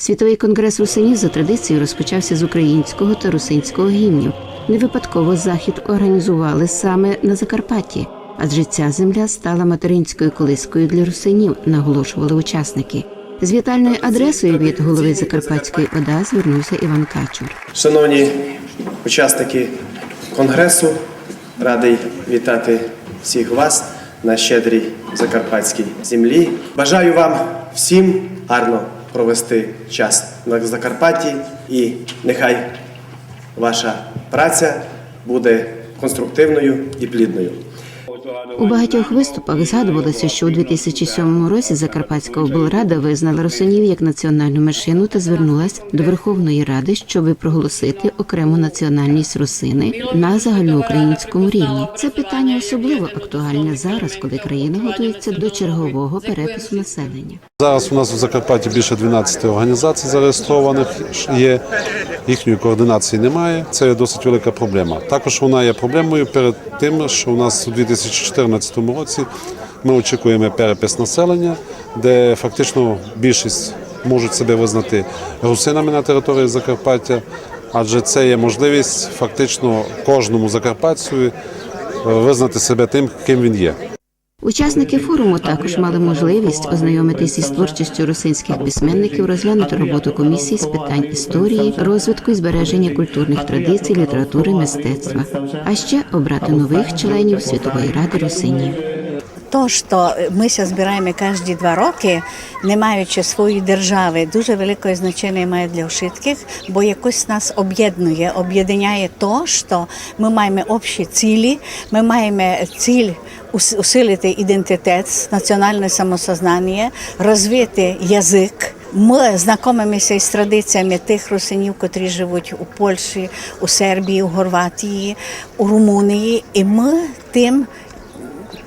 Світовий конгрес русинів за традицією розпочався з українського та русинського гімнів. Не випадково захід організували саме на Закарпатті, адже ця земля стала материнською колискою для русинів, наголошували учасники. З вітальною адресою від голови Закарпатської ОДА звернувся Іван Качур. Шановні учасники конгресу, радий вітати всіх вас на щедрій закарпатській землі. Бажаю вам всім гарно провести час на Закарпатті і нехай ваша праця буде конструктивною і плідною. У багатьох виступах згадувалося, що у 2007 році Закарпатська облрада визнала русинів як національну меншину та звернулась до Верховної Ради, щоб проголосити окрему національність русини на загальноукраїнському рівні. Це питання особливо актуальне зараз, коли країна готується до чергового перепису населення. Зараз у нас в Закарпатті більше 12 організацій зареєстрованих є. Їхньої координації немає. Це є досить велика проблема. Також вона є проблемою перед тим, що у нас у 2014 році ми очікуємо перепис населення, де фактично більшість можуть себе визнати русинами на території Закарпаття, адже це є можливість фактично кожному закарпатцю е, визнати себе тим, ким він є. Учасники форуму також мали можливість ознайомитись із творчістю русинських письменників, розглянути роботу комісії з питань історії, розвитку і збереження культурних традицій, літератури, мистецтва, а ще обрати нових членів світової ради русинів. То, що ми збираємо кожні два роки, не маючи своєї держави, дуже велике значення має для всіх, бо якось нас об'єднує, об'єднає то, що ми маємо общі цілі, ми маємо ціль усилити ідентитет, національне самосознання, розвити язик. Ми знайомимося із традиціями тих русинів, котрі живуть у Польщі, у Сербії, у Хорватії, у Румунії, і ми тим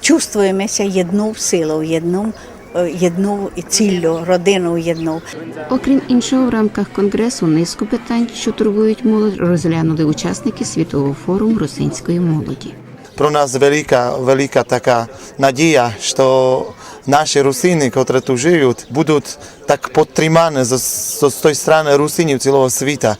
чувствуємося єдну силу, єдну, е, єдну ціллю, родину єдну. Окрім іншого, в рамках конгресу низку питань, що турбують молодь, розглянули учасники світового форуму русинської молоді. Про нас велика, велика така надія, що наші русини, які тут живуть, будуть так підтримані з, з, з тої сторони русинів цілого світу.